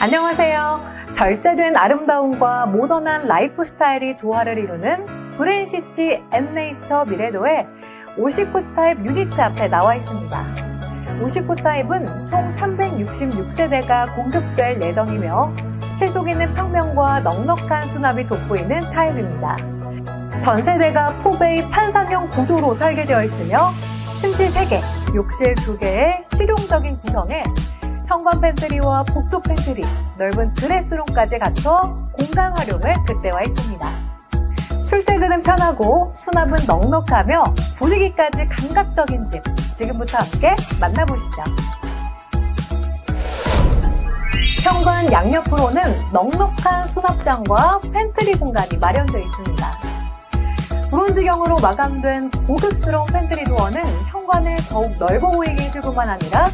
안녕하세요. 절제된 아름다움과 모던한 라이프 스타일이 조화를 이루는 브랜시티 앤네이처 미래도의 59타입 유니트 앞에 나와 있습니다. 59타입은 총 366세대가 공급될 예정이며 실속 있는 평면과 넉넉한 수납이 돋보이는 타입입니다. 전 세대가 포베이 판상형 구조로 설계되어 있으며 침실 3개, 욕실 2개의 실용적인 구성에 현관 팬트리와 복도 팬트리, 넓은 드레스룸까지 갖춰 공간 활용을 극대화했습니다. 출퇴근은 편하고 수납은 넉넉하며 분위기까지 감각적인 집. 지금부터 함께 만나보시죠. 현관 양옆으로는 넉넉한 수납장과 팬트리 공간이 마련되어 있습니다. 브론즈경으로 마감된 고급스러운 팬트리 도어는 현관을 더욱 넓어 보이게 해줄 뿐만 아니라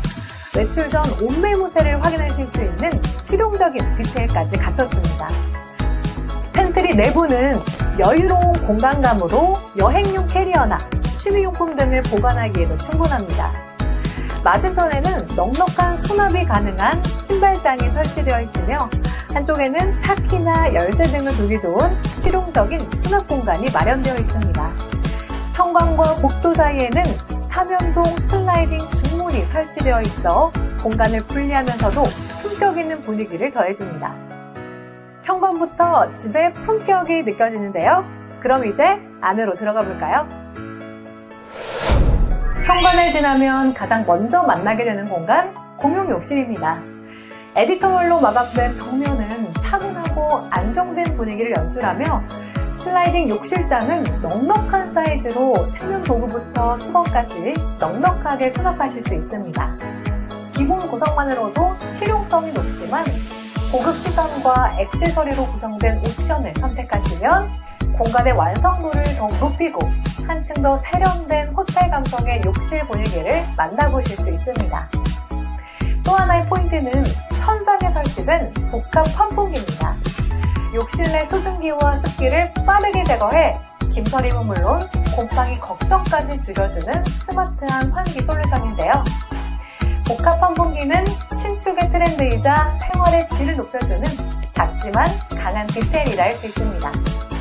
외출 전 옷매무새를 확인하실 수 있는 실용적인 디테일까지 갖췄습니다. 팬트리 내부는 여유로운 공간감으로 여행용 캐리어나 취미용품 등을 보관하기에도 충분합니다. 맞은편에는 넉넉한 수납이 가능한 신발장이 설치되어 있으며 한쪽에는 차키나 열쇠 등을 두기 좋은 실용적인 수납 공간이 마련되어 있습니다. 현관과 복도 사이에는 삼연동 슬라이딩 중문이 설치되어 있어 공간을 분리하면서도 품격 있는 분위기를 더해줍니다. 현관부터 집의 품격이 느껴지는데요. 그럼 이제 안으로 들어가 볼까요? 현관을 지나면 가장 먼저 만나게 되는 공간, 공용 욕실입니다. 에디터월로 마감된 벽면은 차분하고 안정된 분위기를 연출하며 슬라이딩 욕실장은 넉넉한 사이즈로 세면 도구부터 수건까지 넉넉하게 수납하실 수 있습니다. 기본 구성만으로도 실용성이 높지만 고급 시선과 액세서리로 구성된 옵션을 선택하시면 공간의 완성도를 더욱 높이고 한층 더 세련된 호텔 감성의 욕실 분위기를 만나보실 수 있습니다. 또 하나의 포인트는 천장에 설치된 복합 환풍기입니다. 욕실 내 수증기와 습기를 빠르게 제거해 김서림은 물론 곰팡이 걱정까지 줄여주는 스마트한 환기 솔루션인데요. 복합 환풍기는 신축의 트렌드이자 생활의 질을 높여주는 작지만 강한 디테일이라 할 수 있습니다.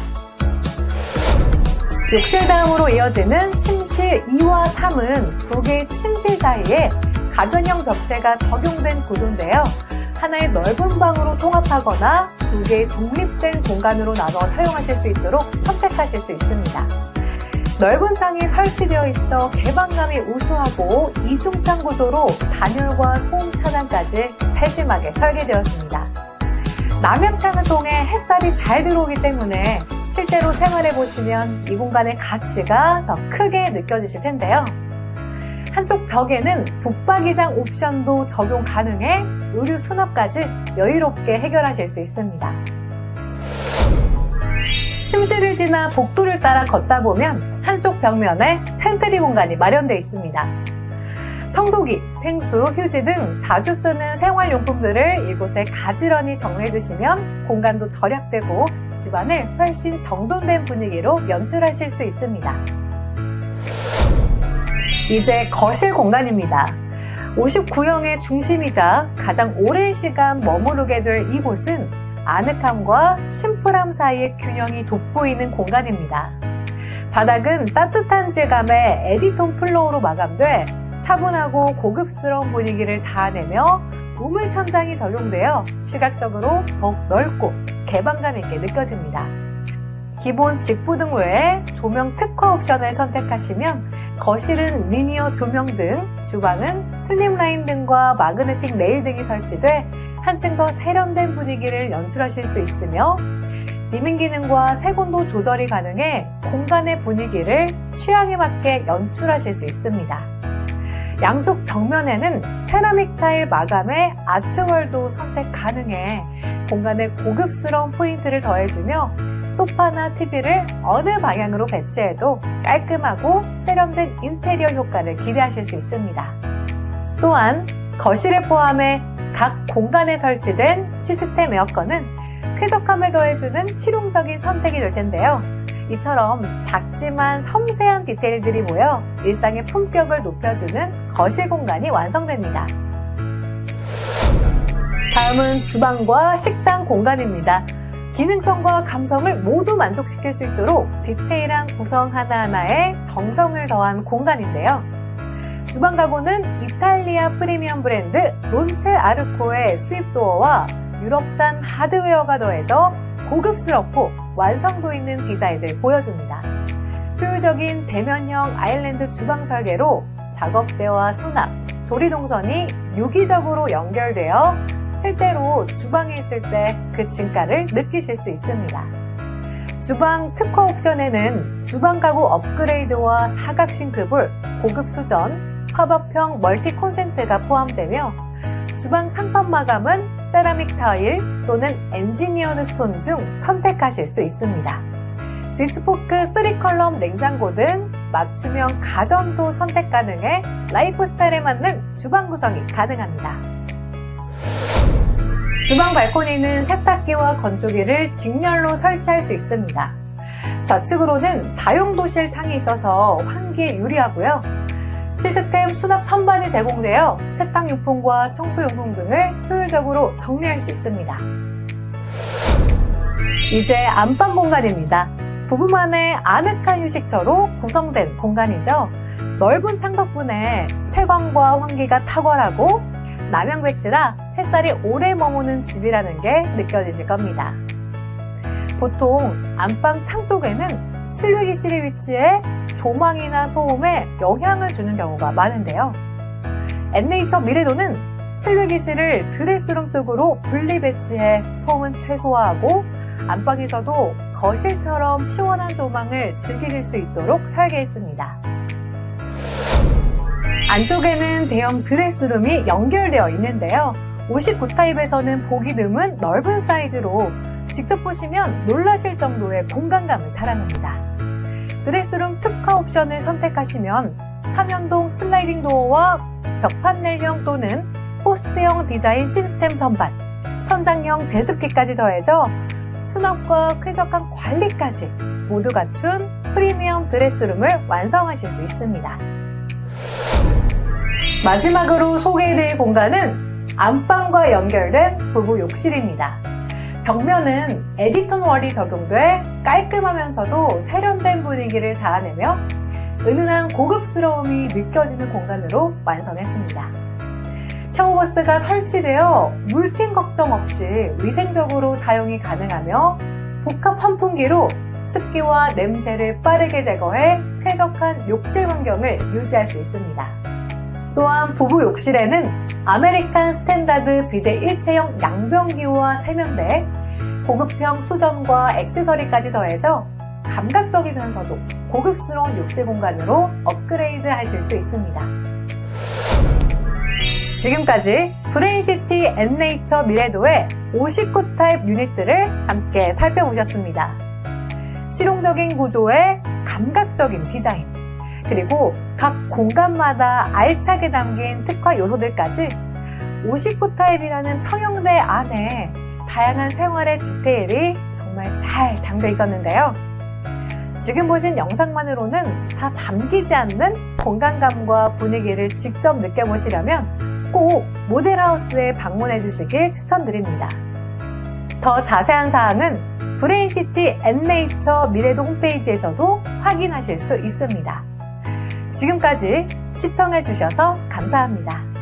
욕실 다음으로 이어지는 침실 2와 3은 두 개의 침실 사이에 가변형 벽체가 적용된 구조인데요. 하나의 넓은 방으로 통합하거나 두 개의 독립된 공간으로 나눠 사용하실 수 있도록 선택하실 수 있습니다. 넓은 창이 설치되어 있어 개방감이 우수하고 이중창 구조로 단열과 소음 차단까지 세심하게 설계되었습니다. 남향창을 통해 햇살이 잘 들어오기 때문에 실제로 생활해 보시면 이 공간의 가치가 더 크게 느껴지실 텐데요. 한쪽 벽에는 붙박이장 옵션도 적용 가능해 의류 수납까지 여유롭게 해결하실 수 있습니다. 침실을 지나 복도를 따라 걷다 보면 한쪽 벽면에 팬트리 공간이 마련되어 있습니다. 청소기, 생수, 휴지 등 자주 쓰는 생활용품들을 이곳에 가지런히 정리해 두시면 공간도 절약되고 집안을 훨씬 정돈된 분위기로 연출하실 수 있습니다. 이제 거실 공간입니다. 59형의 중심이자 가장 오랜 시간 머무르게 될 이곳은 아늑함과 심플함 사이의 균형이 돋보이는 공간입니다. 바닥은 따뜻한 질감의 에디톤 플로어로 마감돼 차분하고 고급스러운 분위기를 자아내며 우물 천장이 적용되어 시각적으로 더욱 넓고 개방감 있게 느껴집니다. 기본 직부 등 외에 조명 특화 옵션을 선택하시면 거실은 리니어 조명 등, 주방은 슬림라인 등과 마그네틱 레일 등이 설치돼 한층 더 세련된 분위기를 연출하실 수 있으며 디밍 기능과 색온도 조절이 가능해 공간의 분위기를 취향에 맞게 연출하실 수 있습니다. 양쪽 벽면에는 세라믹 타일 마감의 아트월도 선택 가능해 공간에 고급스러운 포인트를 더해주며 소파나 TV를 어느 방향으로 배치해도 깔끔하고 세련된 인테리어 효과를 기대하실 수 있습니다. 또한 거실을 포함해 각 공간에 설치된 시스템 에어컨은 쾌적함을 더해주는 실용적인 선택이 될 텐데요. 이처럼 작지만 섬세한 디테일들이 모여 일상의 품격을 높여주는 거실 공간이 완성됩니다. 다음은 주방과 식당 공간입니다. 기능성과 감성을 모두 만족시킬 수 있도록 디테일한 구성 하나하나에 정성을 더한 공간인데요. 주방 가구는 이탈리아 프리미엄 브랜드 론체 아르코의 수입 도어와 유럽산 하드웨어가 더해져 고급스럽고 완성도 있는 디자인을 보여줍니다. 효율적인 대면형 아일랜드 주방 설계로 작업대와 수납, 조리 동선이 유기적으로 연결되어 실제로 주방에 있을 때 그 진가를 느끼실 수 있습니다. 주방 특화 옵션에는 주방 가구 업그레이드와 사각 싱크볼, 고급 수전, 팝업형 멀티 콘센트가 포함되며 주방 상판 마감은 세라믹 타일 또는 엔지니어드 스톤 중 선택하실 수 있습니다. 비스포크 3컬럼 냉장고 등 맞춤형 가전도 선택 가능해 라이프 스타일에 맞는 주방 구성이 가능합니다. 주방 발코니는 세탁기와 건조기를 직렬로 설치할 수 있습니다. 좌측으로는 다용도실 창이 있어서 환기에 유리하고요. 시스템 수납 선반이 제공되어 세탁용품과 청소용품 등을 효율적으로 정리할 수 있습니다. 이제 안방 공간입니다. 부부만의 아늑한 휴식처로 구성된 공간이죠. 넓은 창 덕분에 채광과 환기가 탁월하고 남향 배치라 햇살이 오래 머무는 집이라는 게 느껴지실 겁니다. 보통 안방 창 쪽에는 실외기실이 위치해 조망이나 소음에 영향을 주는 경우가 많은데요. 엔네이처 미래도는 실외기실을 드레스룸 쪽으로 분리 배치해 소음은 최소화하고 안방에서도 거실처럼 시원한 조망을 즐기실 수 있도록 설계했습니다. 안쪽에는 대형 드레스룸이 연결되어 있는데요. 59타입에서는 보기 드문 넓은 사이즈로 직접 보시면 놀라실 정도의 공간감을 자랑합니다. 드레스룸 특화 옵션을 선택하시면 삼연동 슬라이딩 도어와 벽판 넬형 또는 포스트형 디자인 시스템 선반, 선장형 제습기까지 더해져 수납과 쾌적한 관리까지 모두 갖춘 프리미엄 드레스룸을 완성하실 수 있습니다. 마지막으로 소개해드릴 공간은 안방과 연결된 부부 욕실입니다. 벽면은 에디컨 월이 적용돼 깔끔하면서도 세련된 분위기를 자아내며 은은한 고급스러움이 느껴지는 공간으로 완성했습니다. 샤워버스가 설치되어 물팅 걱정 없이 위생적으로 사용이 가능하며 복합 환풍기로 습기와 냄새를 빠르게 제거해 쾌적한 욕실 환경을 유지할 수 있습니다. 또한 부부 욕실에는 아메리칸 스탠다드 비대 일체형 양변기와 세면대, 고급형 수전과 액세서리까지 더해져 감각적이면서도 고급스러운 욕실 공간으로 업그레이드 하실 수 있습니다. 지금까지 브레인시티 앤네이처 미래도의 59타입 유닛들을 함께 살펴보셨습니다. 실용적인 구조에 감각적인 디자인, 그리고 각 공간마다 알차게 담긴 특화 요소들까지 59 타입이라는 평형대 안에 다양한 생활의 디테일이 정말 잘 담겨 있었는데요. 지금 보신 영상만으로는 다 담기지 않는 공간감과 분위기를 직접 느껴보시려면 꼭 모델하우스에 방문해 주시길 추천드립니다. 더 자세한 사항은 브레인시티 앤네이처 미래도 홈페이지에서도 확인하실 수 있습니다. 지금까지 시청해 주셔서 감사합니다.